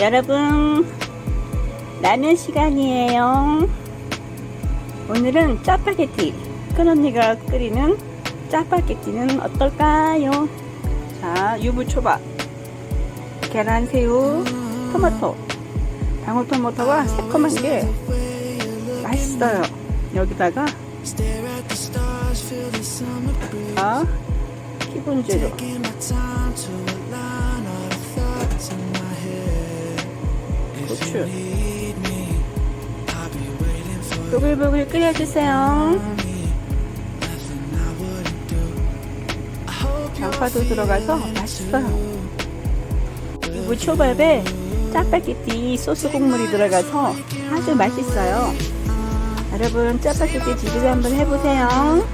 여러분, 라면 시간이에요. 오늘은 짜파게티. 큰 언니가 끓이는 짜파게티는 어떨까요? 자, 유부초밥, 계란 새우, 토마토, 방울토마토가 새콤한 게 맛있어요. 여기다가 아, 기본 재료 고추 보글보글 끓여주세요. 양파도 들어가서 맛있어요. 무초밥에 짜파게티 소스 국물이 들어가서 아주 맛있어요. 여러분 짜파게티 집에서 한번 해보세요